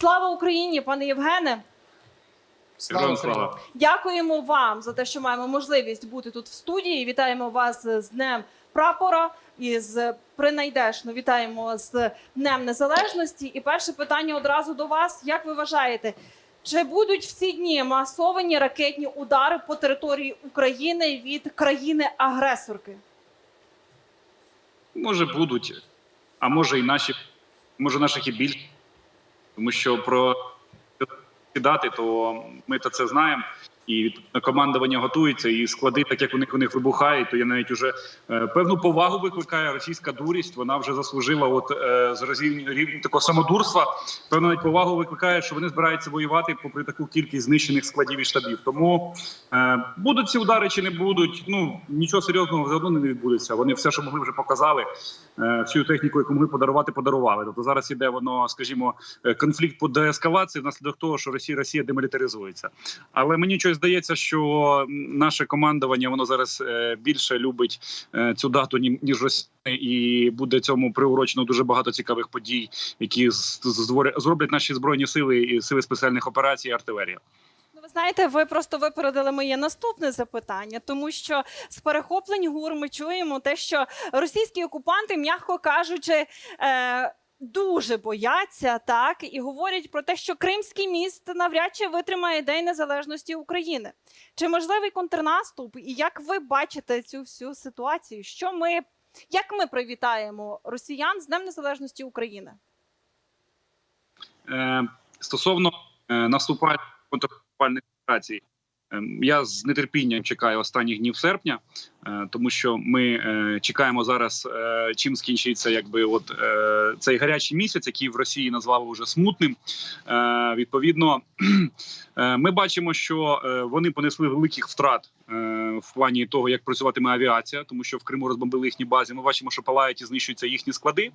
Слава Україні, пане Євгене! Слава. Дякуємо вам за те, що маємо можливість бути тут в студії. Вітаємо вас з Днем прапора і з принайдешно вітаємо з Днем Незалежності. І перше питання одразу до вас: як ви вважаєте, чи будуть в ці дні масовані ракетні удари по території України від країни-агресорки? Може будуть, а може і наші, може наших і більше. Тому що про сідати, то ми то це знаємо. І відповідно командування готується, і склади, так як у них у них вибухають, то я навіть уже е, певну повагу викликає російська дурість. Вона вже заслужила от е, з рівень, рівень такого самодурства. Певно, навіть повагу викликає, що вони збираються воювати попри таку кількість знищених складів і штабів. Тому е, будуть ці удари чи не будуть. Ну нічого серйозного все одно не відбудеться. Вони все, що могли, вже показали. Е, всю техніку, яку могли подарувати, подарували. Тобто зараз іде воно, скажімо, конфлікт по деескалації внаслідок того, що Росія Росія демілітаризується. Але мені щось здається, що наше командування воно зараз е, більше любить е, цю дату ніж Росія, і буде цьому приурочено дуже багато цікавих подій, які зроблять наші збройні сили і сили спеціальних операцій, артилерія. Ну, ви знаєте, ви просто випередили моє наступне запитання, тому що з перехоплень гур ми чуємо те, що російські окупанти, м'яко кажучи, е, дуже бояться так і говорять про те, що Кримський міст навряд чи витримає День Незалежності України. Чи можливий контрнаступ? І як ви бачите цю всю ситуацію? Що ми як ми привітаємо росіян з Днем Незалежності України? Е, стосовно е, наступальних контрнаступальних операцій, я з нетерпінням чекаю останніх днів серпня, е, тому що ми е, чекаємо зараз, е, чим скінчиться, якби от цей гарячий місяць, який в Росії назвали вже смутним. Відповідно, ми бачимо, що вони понесли великих втрат. В плані того, як працюватиме авіація, тому що в Криму розбомбили їхні бази. Ми бачимо, що палають і знищуються їхні склади.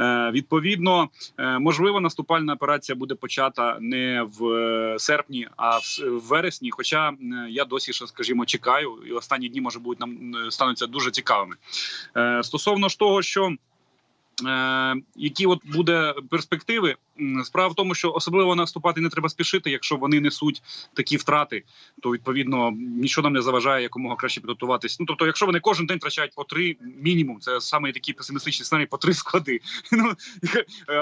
Е, відповідно, Е, Можливо, наступальна операція буде почата не в е, серпні, а в вересні. Хоча я досі ще, скажімо, чекаю, і останні дні може будуть нам стануться дуже цікавими. Стосовно ж того, що які от буде перспективи, справа в тому, що особливо наступати не треба спішити, якщо вони несуть такі втрати, то відповідно нічого нам не заважає якомога краще підготуватись. Ну тобто, якщо вони кожен день втрачають по три мінімум, це саме такий песимістичний сценарій, по три склади. Ну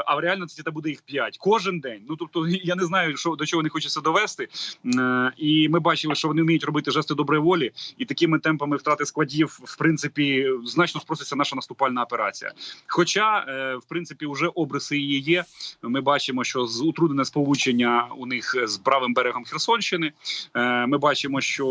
а в реальності це буде їх п'ять кожен день. Ну тобто я не знаю, що до чого вони хочуть це довести. Е, І ми бачили, що вони вміють робити жести доброї волі, і такими темпами втрати складів, в принципі, значно спроситься наша наступальна операція. Хоча, е, в принципі, вже обриси її є. Ми бачимо, що з утруднене сполучення у них з правим берегом Херсонщини. Е, Ми бачимо, що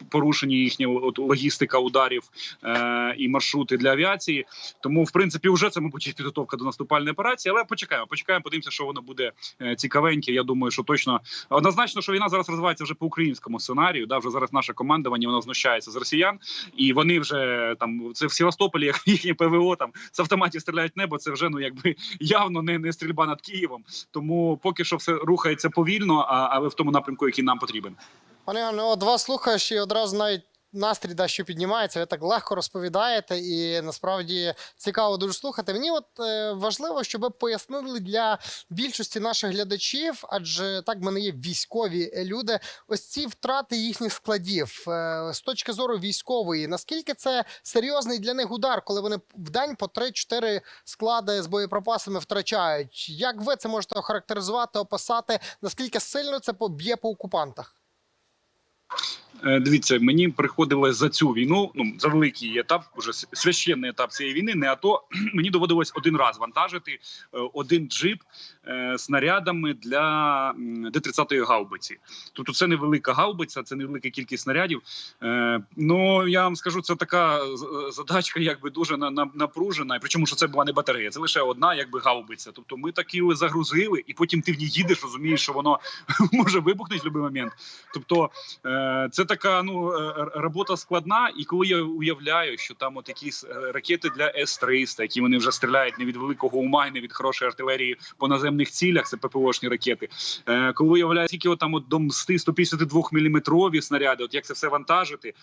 е, порушені їхня логістика ударів е, і маршрути для авіації. Тому, в принципі, вже це, мабуть, підготовка до наступальної операції. Але почекаємо, почекаємо, подивимося, що воно буде цікавеньке. Я думаю, що точно однозначно, що війна зараз розвивається вже по українському сценарію. Да, вже зараз наше командування воно знущається з росіян, і вони вже там це в Севастополі, як їхнє ПВО там з автоматів стріляють небо. Це вже ну якби явно не, не стрільба над Києвом. Тому поки що все рухається повільно, але в тому напрямку, який нам потрібен. Пане Іване, от вас слухаєш і одразу навіть настрій дещо піднімається. Ви так легко розповідаєте, і насправді цікаво дуже слухати. Мені от е, важливо, щоб ви пояснили для більшості наших глядачів, адже так в мене є військові люди. Ось ці втрати їхніх складів е, з точки зору військової. Наскільки це серйозний для них удар, коли вони в день по 3-4 склади з боєприпасами втрачають? Як ви це можете охарактеризувати, описати? Наскільки сильно це поб'є по окупантах? Е, Дивіться, мені приходилось за цю війну, ну за великий етап, уже священний етап цієї війни. Не АТО, мені доводилось один раз вантажити е, один джип е, снарядами для м, Д-30 гаубиці. Тобто, це невелика гаубиця, це невелика кількість снарядів. Ну я вам скажу, це така задачка, якби дуже на, на, напружена. Причому що це була не батарея, це лише одна, якби гаубиця. Тобто, ми такі загрузили, і потім ти в ній їдеш, розумієш, що воно може вибухнути в будь-який момент. Тобто, це така ну е, робота складна. І коли я уявляю, що там от якісь е, ракети для С-300, які вони вже стріляють не від великого ума, і не від хорошої артилерії по наземних цілях, це ППОшні ракети. Е, коли виявляється, скільки от там от до 152 міліметрові снаряди, от як це все вантажити.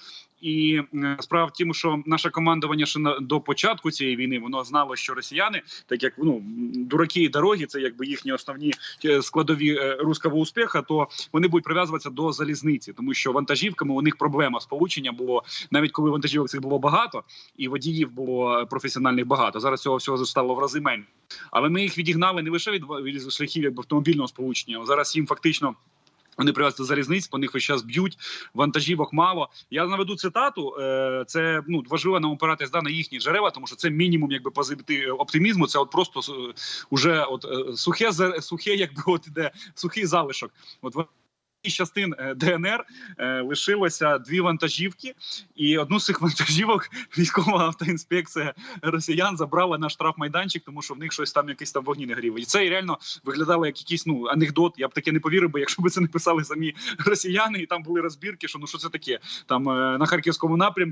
І справа в тім, що наше командування ще до початку цієї війни воно знало, що росіяни, так як ну дураки і дороги, це якби їхні основні складові руського успіха, то вони будуть прив'язуватися до залізниці, тому що вантажівками у них проблема сполучення було навіть коли вантажівок цих було багато, і водіїв було професіональних багато. Зараз цього всього стало в рази менше. Але ми їх відігнали не лише від, від шляхів якби автомобільного сполучення. Зараз їм фактично. Вони привезли залізниць, по них весь час б'ють, вантажівок мало. Я наведу цитату. е, Це ну важливо нам опиратись да, на їхні джерела, тому що це мінімум якби позитив оптимізму. Це от просто е, уже от е, сухе сухе, якби от іде сухий залишок. От частин е, ДНР е, лишилося дві вантажівки, і одну з цих вантажівок військова автоінспекція росіян забрала на штрафмайданчик, тому що в них щось там якісь там вогні не гріли. І це реально виглядало як якийсь ну анекдот. Я б таке не повірив, би, якщо б це не писали самі росіяни, і там були розбірки, що ну що це таке там е, на харківському напрямку.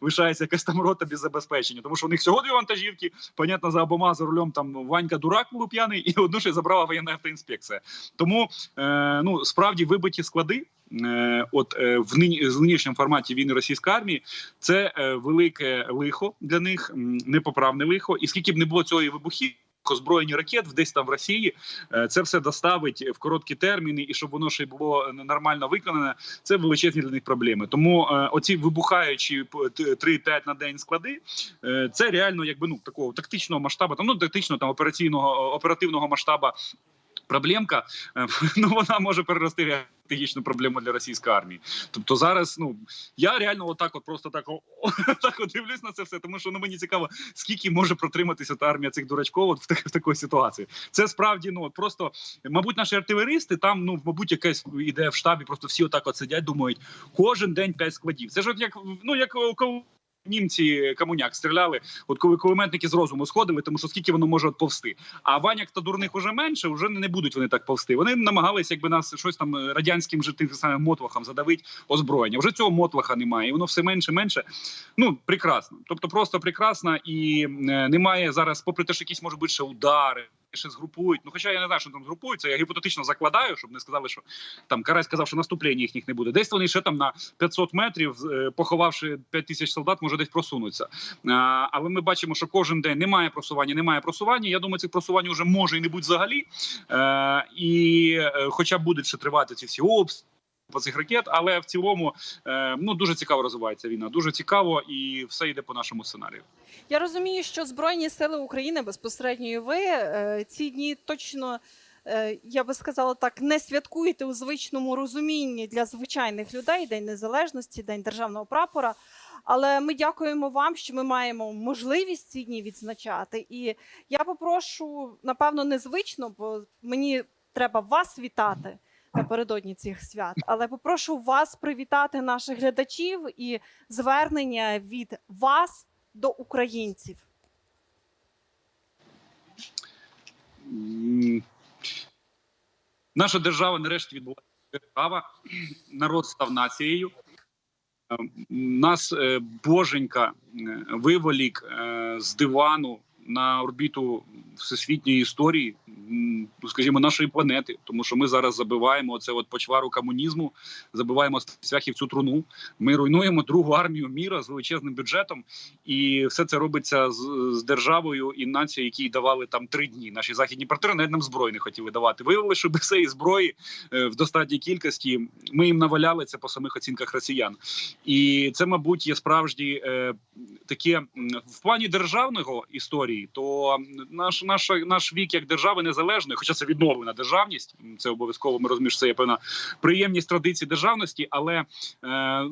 Лишається якась там рота без забезпечення, тому що у них всього дві вантажівки. Понятно, за обома за рулем там Ванька дурак був п'яний, і одну ще забрала воєнна автоінспекція. Тому е, ну справді вибиті склади. Е, от е, в нині з нинішньому форматі війни російської армії це е, велике лихо для них, непоправне лихо. І скільки б не було цієї вибухів. Озброєні ракет десь там в Росії е, це все доставить в короткі терміни, і щоб воно ще й було нормально виконане, це величезні для них проблеми. Тому е, оці вибухаючі 3-5 на день склади, е, це реально якби ну такого тактичного масштабу, там ну тактично там операційного оперативного масштаба. Проблемка е, ну вона може перерости стратегічну проблему для російської армії. Тобто зараз, ну я реально отак, от просто так, так от дивлюсь на це все, тому що ну мені цікаво, скільки може протриматися та армія цих дурачков от в, так, в такій ситуації. Це справді ну от просто, мабуть, наші артилеристи там, ну мабуть, якась ідея в штабі, просто всі отак от сидять, думають, кожен день п'ять складів. Це ж от як ну як коли німці комуняк стріляли, от коли кулеметники з розуму сходили, тому що скільки воно може от повсти. А ваняк та дурних уже менше, вже не будуть вони так повсти. Вони намагалися, якби нас щось там радянським же тим самим мотлахом задавить озброєння. Вже цього мотлаха немає, і воно все менше менше. Ну прекрасно. Тобто, просто прекрасно і е, немає зараз, попри те, що якісь можуть бути ще удари. Ще згрупують. Ну, хоча я не знаю, що там згрупуються. Я гіпотетично закладаю, щоб не сказали, що там Карась сказав, що наступлення їхніх не буде. Десь вони ще там на 500 метрів, е, поховавши 5 тисяч солдат, може десь просунуться. Але ми бачимо, що кожен день немає просування, немає просування. Я думаю, цих просувань вже може і не бути взагалі. Е, і е, хоча будуть ще тривати ці всі обстріли, цих ракет, але в цілому е, ну дуже цікаво розвивається війна. Дуже цікаво, і все йде по нашому сценарію. Я розумію, що Збройні Сили України безпосередньо і ви е, ці дні точно. е, Я би сказала так, не святкуєте у звичному розумінні для звичайних людей День Незалежності, День державного прапора. Але ми дякуємо вам, що ми маємо можливість ці дні відзначати. І я попрошу, напевно, незвично, бо мені треба вас вітати напередодні цих свят. Але попрошу вас привітати наших глядачів і звернення від вас до українців. Наша держава нарешті відбулася держава. Народ став нацією. Е, Нас е, боженька е, виволік е, з дивану на орбіту всесвітньої історії, ну, скажімо, нашої планети, тому що ми зараз забиваємо це от почвару комунізму, забиваємо свяхів цю труну. Ми руйнуємо другу армію міра з величезним бюджетом, і все це робиться з, з державою і нацією, які давали там три дні. Наші західні партнери навіть нам зброї не хотіли давати. Виявили, що без цієї зброї е, в достатній кількості ми їм наваляли це по самих оцінках росіян. І це, мабуть, є справжні е, таке в плані державного історії, то наш наш наш вік як держави незалежної, хоча це відновлена державність, це обов'язково ми розуміємо, що це є певна приємність традиції державності, але е,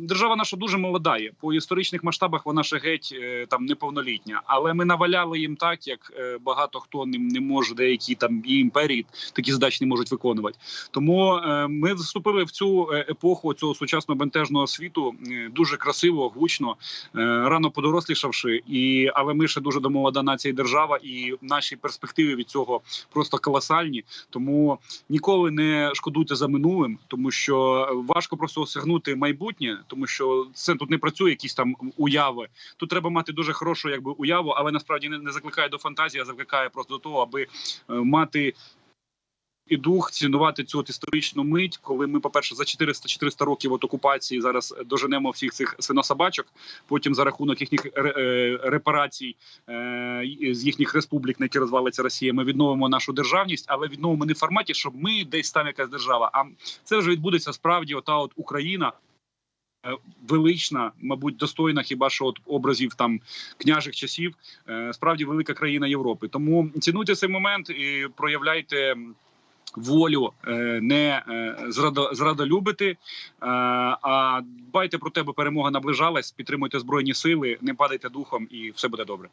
держава наша дуже молода є. По історичних масштабах вона ще геть е, там неповнолітня. Але ми наваляли їм так, як е, багато хто не, не може, деякі там і імперії такі задачі не можуть виконувати. Тому е, ми вступили в цю е, епоху цього сучасного бентежного світу е, дуже красиво, гучно, е, рано подорослішавши. І але ми ще дуже домолода нація і держава, і наші перспективи від цього просто колосальні. Тому ніколи не шкодуйте за минулим, тому що важко просто осягнути майбутнє, тому що це тут не працює якісь там уяви. Тут треба мати дуже хорошу якби уяву, але насправді не, не закликає до фантазії, а закликає просто до того, аби е, мати. І дух цінувати цю от історичну мить, коли ми, по-перше, за 400-400 років от окупації зараз доженемо всіх цих свинособачок. Потім за рахунок їхніх е, репарацій е, з їхніх республік, на які розвалиться Росія, ми відновимо нашу державність, але відновимо не в форматі, щоб ми десь там якась держава. А це вже відбудеться справді. Ота от Україна. е, Велична, мабуть, достойна хіба що от образів там княжих часів, е, справді велика країна Європи. Тому цінуйте цей момент і проявляйте волю, е, не е, зрадо- зрадолюбити, е, а дбайте про те, бо перемога наближалась. Підтримуйте збройні сили, не падайте духом, і все буде добре.